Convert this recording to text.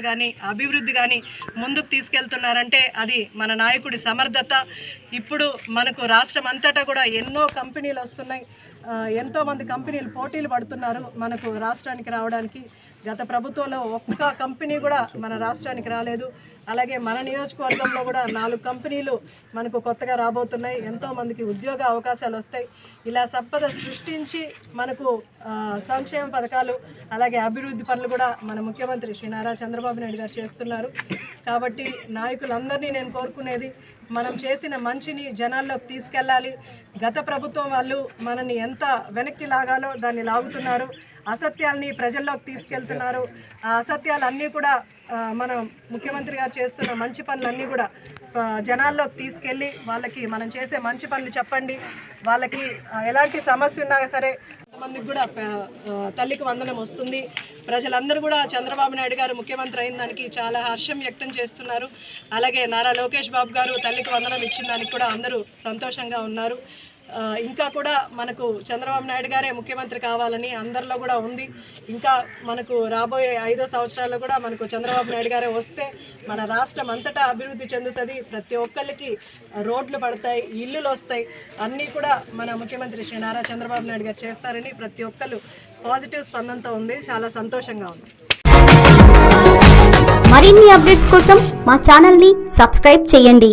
కానీ అభివృద్ధి కానీ ముందుకు తీసుకెళ్తున్నారంటే అది మన నాయకుడి సమర్థత. ఇప్పుడు మనకు రాష్ట్రం అంతటా కూడా ఎన్నో కంపెనీలు వస్తున్నాయి. ఎంతోమంది కంపెనీలు పోటీలు పడుతున్నారు మనకు రాష్ట్రానికి రావడానికి. గత ప్రభుత్వంలో ఒక్క కంపెనీ కూడా మన రాష్ట్రానికి రాలేదు. అలాగే మన నియోజకవర్గంలో కూడా నాలుగు కంపెనీలు మనకు కొత్తగా రాబోతున్నాయి. ఎంతోమందికి ఉద్యోగ అవకాశాలు వస్తాయి. ఇలా సంపద సృష్టించి మనకు సంక్షేమ పథకాలు అలాగే అభివృద్ధి పనులు కూడా మన ముఖ్యమంత్రి శ్రీ నారా చంద్రబాబు నాయుడు గారు చేస్తున్నారు. కాబట్టి నాయకులందరినీ నేను కోరుకునేది మనం చేసిన మంచిని జనాల్లోకి తీసుకెళ్ళాలి. గత ప్రభుత్వం వాళ్ళు మనని ఎంత వెనక్కి లాగాలో దాన్ని లాగుతున్నారు. అసత్యాల్ని ప్రజల్లోకి తీసుకెళ్తున్నారు. ఆ అసత్యాలన్నీ కూడా మన ముఖ్యమంత్రి గారు చేస్తున్న మంచి పనులన్నీ కూడా జనాల్లోకి తీసుకెళ్ళి వాళ్ళకి మనం చేసే మంచి పనులు చెప్పండి. వాళ్ళకి ఎలాంటి సమస్య ఉన్నా సరే కొంతమందికి కూడా తల్లికి వందనం వస్తుంది. ప్రజలందరూ కూడా చంద్రబాబు నాయుడు గారు ముఖ్యమంత్రి అయిన దానికి చాలా హర్షం వ్యక్తం చేస్తున్నారు. అలాగే నారా లోకేష్ బాబు గారు తల్లికి వందనం ఇచ్చిన దానికి కూడా అందరూ సంతోషంగా ఉన్నారు. ఇంకా కూడా మనకు చంద్రబాబు నాయుడు గారే ముఖ్యమంత్రి కావాలని అందరిలో కూడా ఉంది. ఇంకా మనకు రాబోయే ఐదో సంవత్సరాల్లో కూడా మనకు చంద్రబాబు నాయుడు గారే వస్తే మన రాష్ట్రం అంతటా అభివృద్ధి చెందుతుంది. ప్రతి ఒక్కళ్ళకి రోడ్లు పడతాయి ఇల్లులు వస్తాయి. అన్నీ కూడా మన ముఖ్యమంత్రి శ్రీ నారా చంద్రబాబు నాయుడు గారు చేస్తారని ప్రతి ఒక్కళ్ళు పాజిటివ్ స్పందనతో ఉంది. చాలా సంతోషంగా ఉంది. మరిన్ని అప్డేట్స్ కోసం మా ఛానల్ని సబ్స్క్రైబ్ చేయండి.